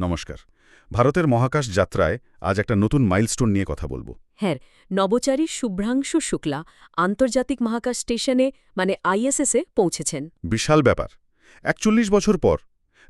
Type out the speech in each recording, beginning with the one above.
নমস্কার। ভারতের মহাকাশ যাত্রায় আজ একটা নতুন মাইলস্টোন নিয়ে কথা বলব। হ্যাঁ নবচারী শুভ্রাংশু শুক্লা আন্তর্জাতিক মহাকাশ স্টেশনে মানে আইএসএসে পৌঁছেছেন। বিশাল ব্যাপার। একচল্লিশ বছর পর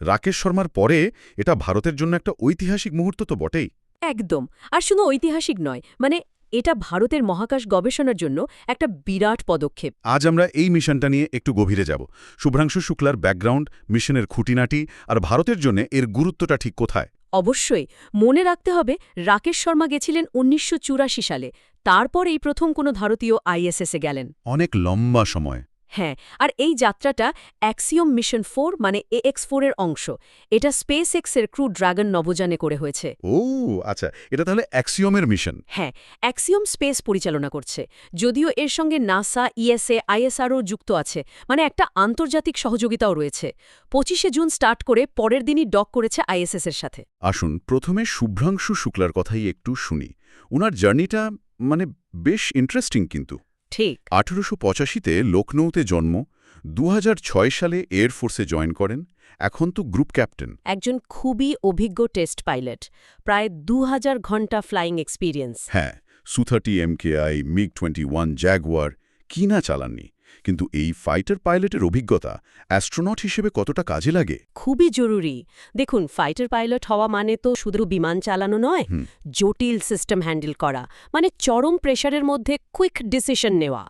রাকেশ শর্মার পরে এটা ভারতের জন্য একটা ঐতিহাসিক মুহূর্ত তো বটেই। একদম। আর শুধু ঐতিহাসিক নয় মানে এটা ভারতের মহাকাশ গবেষণার জন্য একটা বিরাট পদক্ষেপ। আজ আমরা এই মিশনটা নিয়ে একটু গভীরে যাব। শুভ্রাংশু শুক্লার ব্যাকগ্রাউন্ড মিশনের খুঁটিনাটি আর ভারতের জন্য এর গুরুত্বটা ঠিক কোথায়? অবশ্যই মনে রাখতে হবে রাকেশ শর্মা গেছিলেন উনিশশো চুরাশি সালে। তারপর এই প্রথম কোনো ভারতীয় আইএসএসে গেলেন। অনেক লম্বা সময়। হ্যাঁ আর এই যাত্রাটা অ্যাক্সিওম মিশন ফোর মানে এ এএক্স ফোরের অংশ। এটা স্পেস এক্সের ক্রু ড্রাগন নবযানে করে হয়েছে। ও আচ্ছা এটা তাহলে অ্যাক্সিওমের মিশন হ্যাঁ অ্যাক্সিওম স্পেস পরিচালনা করছে। যদিও এর সঙ্গে নাসা ইএসএ আইএসআরও যুক্ত আছে মানে একটা আন্তর্জাতিক সহযোগিতাও রয়েছে। পঁচিশে জুন স্টার্ট করে পরের দিনই ডক করেছে আইএসএস এর সাথে। আসুন প্রথমে শুভ্রাংশু শুক্লার কথাই একটু শুনি। উনার জার্নিটা মানে বেশ ইন্টারেস্টিং কিন্তু। ঠিক। আঠেরোশো পঁচাশিতে লখনৌতে জন্ম দু হাজার ছয় সালে এয়ারফোর্সে জয়েন করেন এখন তো গ্রুপ ক্যাপ্টেন একজন খুবই অভিজ্ঞ টেস্ট পাইলট প্রায় দু ঘণ্টা ফ্লাইং এক্সপিরিয়েন্স হ্যাঁ Su thirty M MKI MiG twenty one Jaguar কি না চালাননি। কিন্তু এই ফাইটার পাইলটের অভিজ্ঞতা অ্যাস্ট্রোনট হিসেবে কতটা কাজে লাগে? খুবই জরুরি। দেখুন ফাইটার পাইলট হওয়া মানে তো শুধু বিমান চালানো নয় জটিল সিস্টেম হ্যান্ডেল করা মানে চরম প্রেশারের মধ্যে কুইক ডিসিশন নেওয়া।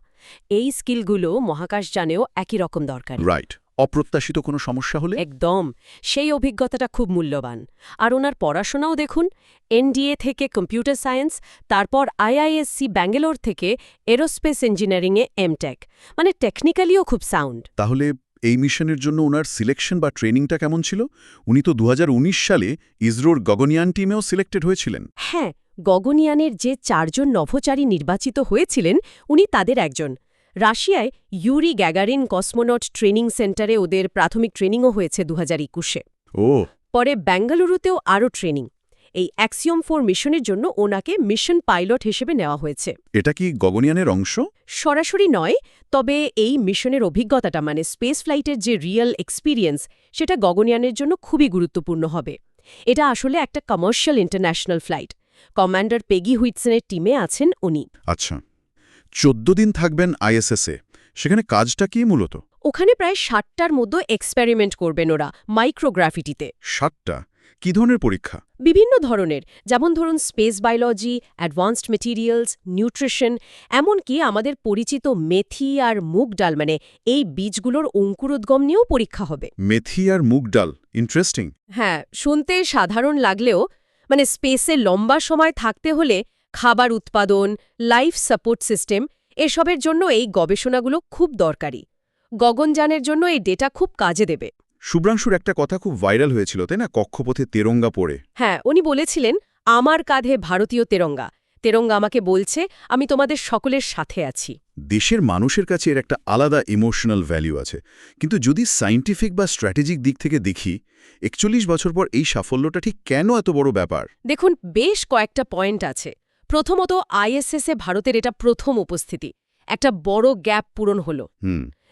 এই স্কিলগুলো মহাকাশ জানেও একই রকম দরকার। রাইট অপ্রত্যাশিত কোনো সমস্যা হলে? একদম। সেই অভিজ্ঞতাটা খুব মূল্যবান। আর ওনার পড়াশোনাও দেখুন এনডিএ থেকে কম্পিউটার সায়েন্স তারপর আইআইএসসি ব্যাঙ্গালোর থেকে এরোস্পেস ইঞ্জিনিয়ারিংয়ে এমটেক। মানে টেকনিক্যালিও খুব সাউন্ড। তাহলে এই মিশনের জন্য ওনার সিলেকশন বা ট্রেনিংটা কেমন ছিল? উনি তো দু হাজার উনিশ সালে ইসরোর গগনিয়ান টিমেও সিলেক্টেড হয়েছিলেন। হ্যাঁ গগনিয়ানের যে চারজন নভোচারী নির্বাচিত হয়েছিলেন উনি তাদের একজন। রাশিয়ায় ইউরি গ্যাগারিন কসমোনট ট্রেনিং সেন্টারে ওদের প্রাথমিক ট্রেনিংও হয়েছে দু হাজার একুশে। ও। পরে বেঙ্গালুরুতেও আরও ট্রেনিং। এই অ্যাক্সিয়ম ফোর মিশনের জন্য ওনাকে মিশন পাইলট হিসেবে নেওয়া হয়েছে। এটা কি গগনিয়ানের অংশ? সরাসরি নয় তবে এই মিশনের অভিজ্ঞতাটা মানে স্পেস ফ্লাইটের যে রিয়েল এক্সপিরিয়েন্স সেটা গগনিয়ানের জন্য খুবই গুরুত্বপূর্ণ হবে। এটা আসলে একটা commercial international flight. Commander Peggy হুইটসনের টিমে আছেন উনি। আচ্ছা। চোদ্দ দিন থাকবেন আইএসএসে। সেখানে কাজটা কি মূলত? ওখানে প্রায় ষাটটার মধ্যে এক্সপেরিমেন্ট করবেন ওরা মাইক্রোগ্রাফিটিতে সাতটা কি ধরনের পরীক্ষা? বিভিন্ন ধরনের যেমন ধরুন space biology advanced materials nutrition এমনকি আমাদের পরিচিত মেথি আর মুগ ডাল মানে এই বীজগুলোর অঙ্কুরোদ্গম নিয়েও পরীক্ষা হবে। মেথি আর মুগ ডাল ইন্টারেস্টিং হ্যাঁ শুনতে সাধারণ লাগলেও মানে স্পেসে লম্বা সময় থাকতে হলে খাবার উৎপাদন লাইফ সাপোর্ট সিস্টেম এসবের জন্য এই গবেষণাগুলো খুব দরকারি। গগনযানের জন্য এই ডেটা খুব কাজে দেবে। শুভ্রাংশুর একটা কথা খুব ভাইরাল হয়েছিল তাই না? কক্ষপথে তেরঙ্গা পড়ে। হ্যাঁ উনি বলেছিলেন আমার কাঁধে ভারতীয় তেরঙ্গা। তেরঙ্গা আমাকে বলছে আমি তোমাদের সকলের সাথে আছি। দেশের মানুষের কাছে এর একটা আলাদা ইমোশনাল ভ্যালু আছে। কিন্তু যদি সায়েন্টিফিক বা স্ট্র্যাটেজিক দিক থেকে দেখি একচল্লিশ বছর পর এই সাফল্যটা ঠিক কেন এত বড় ব্যাপার? দেখুন বেশ কয়েকটা পয়েন্ট আছে। প্রথমত আইএসএসে ভারতের এটা প্রথম উপস্থিতি। একটা বড় গ্যাপ পূরণ হল।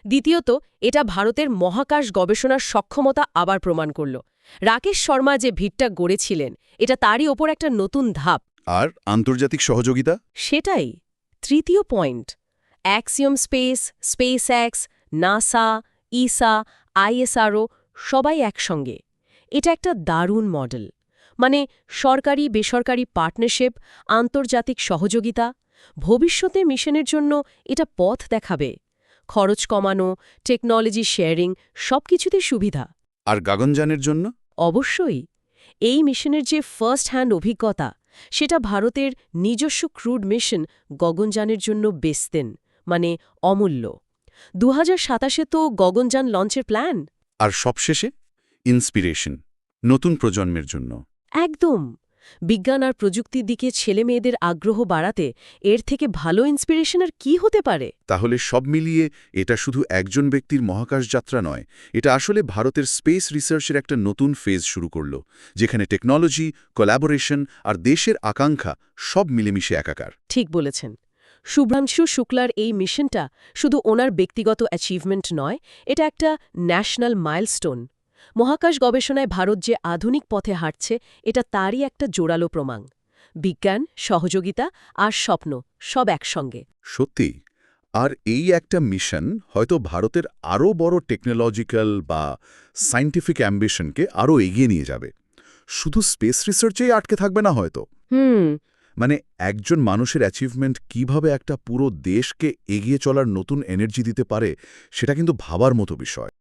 দ্বিতীয়ত এটা ভারতের মহাকাশ গবেষণার সক্ষমতা আবার প্রমাণ করল। রাকেশ শর্মা যে ভিড়টা গড়েছিলেন এটা তারই ওপর একটা নতুন ধাপ। আর আন্তর্জাতিক সহযোগিতা? সেটাই। তৃতীয় point Axiom space SpaceX NASA ESA ISRO সবাই একসঙ্গে। এটা একটা দারুণ মডেল। মানে সরকারি বেসরকারি পার্টনারশিপ আন্তর্জাতিক সহযোগিতা ভবিষ্যতে মিশনের জন্য এটা পথ দেখাবে। খরচ কমানো টেকনোলজি শেয়ারিং সবকিছুতে সুবিধা। আর গাগনযানের জন্য? অবশ্যই। এই মিশনের যে ফার্স্ট হ্যান্ড অভিজ্ঞতা সেটা ভারতের নিজস্ব ক্রুড মিশন গগনযানের জন্য বেচতেন মানে অমূল্য। দু হাজার সাতাশে তো গগনযান লঞ্চের প্ল্যান আর সবশেষে ইন্সপিরেশন নতুন প্রজন্মের জন্য। একদম। বিজ্ঞান আর প্রযুক্তির দিকে ছেলেমেয়েদের আগ্রহ বাড়াতে এর থেকে ভালো ইন্সপিরেশন আর কি হতে পারে? তাহলে সব মিলিয়ে এটা শুধু একজন ব্যক্তির মহাকাশ যাত্রা নয় এটা আসলে ভারতের স্পেস রিসার্চের একটা নতুন ফেজ শুরু করল যেখানে টেকনোলজি কোলাবোরেশন আর দেশের আকাঙ্ক্ষা সব মিলেমিশে একাকার। ঠিক বলেছেন। শুভ্রাংশু শুক্লার এই মিশনটা শুধু ওনার ব্যক্তিগত অ্যাচিভমেন্ট নয় এটা একটা ন্যাশনাল মাইলস্টোন মহাকাশ গবেষণায় ভারত যে আধুনিক পথে হাঁটছে এটা তারই একটা জোরালো প্রমাণ। বিজ্ঞান সহযোগিতা আর স্বপ্ন সব একসঙ্গে। সত্যি? আর এই একটা মিশন হয়তো ভারতের আরও বড় টেকনোলজিক্যাল বা সায়েন্টিফিক অ্যাম্বিশনকে আরও এগিয়ে নিয়ে যাবে। শুধু স্পেস রিসার্চেই আটকে থাকবে না হয়তো। হুম। মানে একজন মানুষের অ্যাচিভমেন্ট কীভাবে একটা পুরো দেশকে এগিয়ে চলার নতুন এনার্জি দিতে পারে সেটা কিন্তু ভাবার মতো বিষয়।